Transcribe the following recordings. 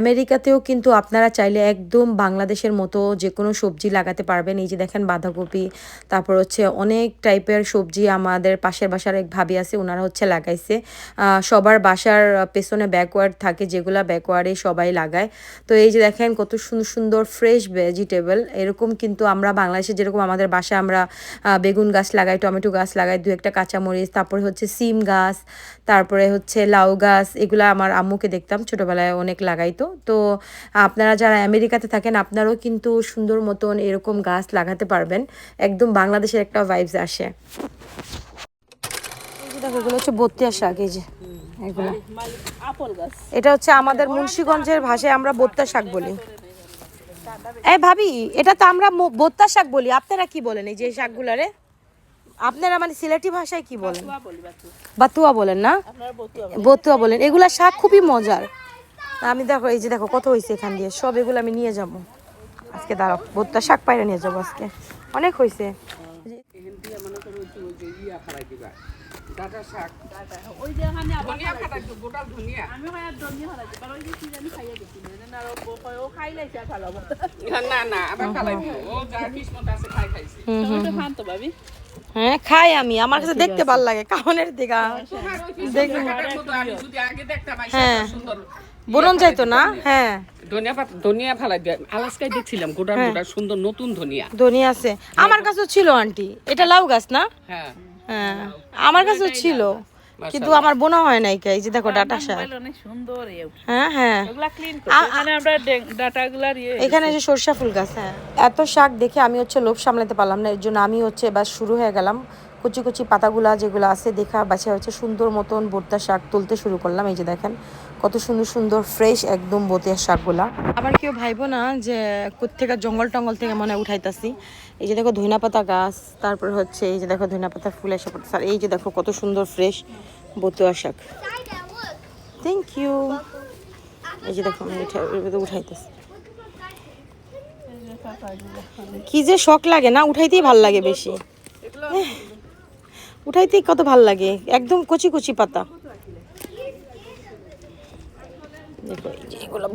আমেরিকাতেও কিন্তু আপনারা চাইলে একদম বাংলাদেশের মতো যে কোনো সবজি লাগাতে পারবেন। এই যে দেখেন বাঁধাকপি, তারপর হচ্ছে অনেক টাইপের সবজি আমাদের পাশের বাসার এক ভাবি আছে ওনারা হচ্ছে লাগাইছে। সবার বাসার পেছনে ব্যাকওয়ার্ড থাকে, যেগুলা ব্যাকওয়ার্ডে সবাই লাগায়। তো এই যে দেখেন কত সুন্দর সুন্দর ফ্রেশ ভেজিটেবল এরকম কিন্তু আমরা বাংলাদেশে যেরকম আমাদের বাসায় আমরা বেগুন গাছ লাগাই, টমেটো গাছ লাগাই, দু একটা কাঁচামরিচ, তারপরে হচ্ছে সিম গাছ, তারপরে হচ্ছে লাউ গাছ, এগুলো আমার আম্মুকে দেখতাম, ছোটোবেলায় অনেক লাগাইতো। তো আপনারা যারা আমেরিকাতে থাকেন আপনারাও কিন্তু সুন্দর মতন এরকম গাছ লাগাতে পারবেন। একদম বাংলাদেশের একটা ভাইবস আসে। দেখো এগুলো হচ্ছে বত্তিয়া শাক এই যে। এগুলো। এটা হচ্ছে আমাদের মুন্সিগঞ্জের ভাষায় আমরা বোত্তা শাক বলি। এই ভাবি এটা তো আমরা বোত্তা শাক বলি। আপনারা কি বলেন এই যে শাকগুলারে? আপনারা মানে সিলেটি ভাষায় কি বলেন? বাতুয়া বলেন না? বতুয়া বলেন। এগুলা শাক খুবই মজার। আমি দেখো, এই যে দেখো কত হয়েছে এখান দিয়ে। সব এগুলো আমি নিয়ে যাব। আজকে দাঁড়াও ভুট্টা শাক পাইরে নিয়ে যাব আজকে। অনেক হয়েছে হয়, খাই আমি। আমার কাছে দেখতে ভালো লাগে কাহনের আইসা হ্যাঁ। বরণ যাইতো না? হ্যাঁ। ধনিয়া পাতা ধনিয়া ফালাই দিয়ে আলাস্কায় দেখছিলাম গোটা গোটা সুন্দর নতুন ধনিয়া। ধনি আছে। আমার কাছেও ছিল আন্টি। এটা লাউ গাছ না? হ্যাঁ। হ্যাঁ। আমার কাছেও ছিল। কিন্তু আমার বোনা হয় নাই কে এই যে দেখো ডাটা শাক অনেক সুন্দর হ্যাঁ হ্যাঁ। মানে আমরা ইয়ে এখানে যে সরষা ফুল গাছ হ্যাঁ। এত শাক দেখে আমি হচ্ছে লোভ সামলাতে পারলাম না এর জন্য আমি হচ্ছে এবার শুরু হয়ে গেলাম কুচি কচি পাতাগুলা যেগুলো আছে দেখা বাছা হচ্ছে সুন্দর মতন ভর্তা শাক তুলতে শুরু করলাম। এই যে দেখেন কত সুন্দর সুন্দর ফ্রেশ একদম বতিয়া শাকগুলা। আবার কেউ ভাইবো না যে কোথেকে জঙ্গল টঙ্গল থেকে মনে হয় উঠাইতাছি। এই যে দেখো ধইনা পাতা গাছ তারপর হচ্ছে এই যে দেখো ধইনা পাতা ফুল এসে পড়তেছে। আর এই যে দেখো কত সুন্দর ফ্রেশ বতুয়া শাক। থ্যাংক ইউ এই যে দেখো আমি উঠা- উঠাইতেছি। কি যে শখ লাগে না উঠাইতেই ভালো লাগে বেশি। উঠাইতেই কত ভালো লাগে? একদম কচি কচি পাতা। এগুলো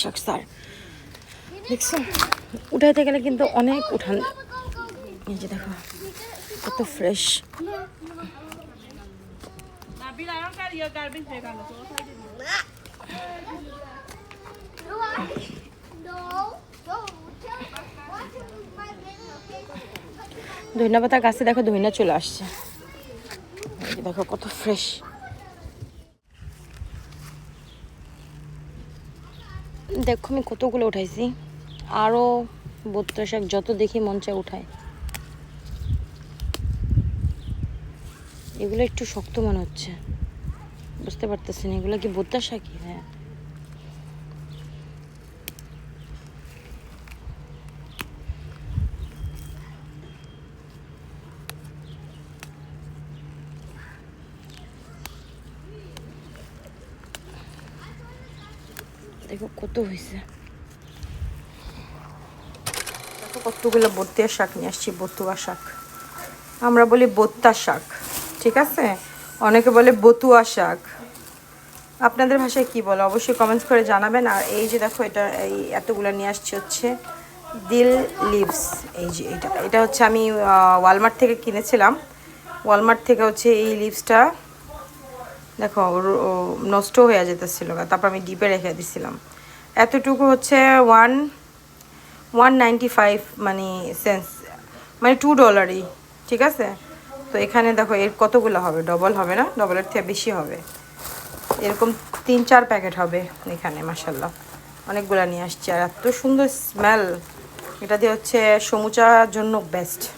শাক উঠাইতে গেলে কিন্তু অনেক উঠান দেখো, কত ফ্রেশ নাবিল আয়ন কার গার্বেজ ব্যাগ আনো তো ধনিয়া পাতা গাছে দেখো ধনিয়া চলে আসছে। দেখো কত ফ্রেশ দেখো আমি কতগুলো উঠাইছি। আরও বত্র শাক যত দেখি মঞ্চে উঠায় এগুলো একটু শক্ত মনে হচ্ছে। বুঝতে পারতেছি না এগুলো কি বত্র শাকই হ্যাঁ। দেখো কত হয়েছে। কতগুলো বত্তিয়া শাক নিয়ে আসছি, বতুয়া শাক। আমরা বলি বত্তা শাক, ঠিক আছে? অনেকে বলে বতুয়া শাক। আপনাদের ভাষায় কি বলো? অবশ্যই কমেন্টস করে জানাবেন। আর এই যে দেখো, এটা এই এতগুলো নিয়ে আসছি হচ্ছে দিল লিভস এই যে এটা এটা হচ্ছে আমি ওয়ালমার্ট থেকে কিনেছিলাম। ওয়ালমার্ট থেকে হচ্ছে এই লিভসটা দেখো ওর- ও নষ্ট হয়ে যেতেছিল তারপর আমি ডিপে রেখে দিছিলাম। এতটুকু হচ্ছে ওয়ান ওয়ান ফাইভ মানে সেন্স মানে টু ডলারই ঠিক আছে? তো এখানে দেখো, এর কতগুলো হবে? ডবল হবে না? ডবলের থেকে বেশি হবে। এরকম তিন, চার প্যাকেট হবে এখানে মাসাল্লাহ অনেকগুলো নিয়ে আসছি। আর এত সুন্দর স্মেল এটা দিয়ে হচ্ছে সমুচার জন্য বেস্ট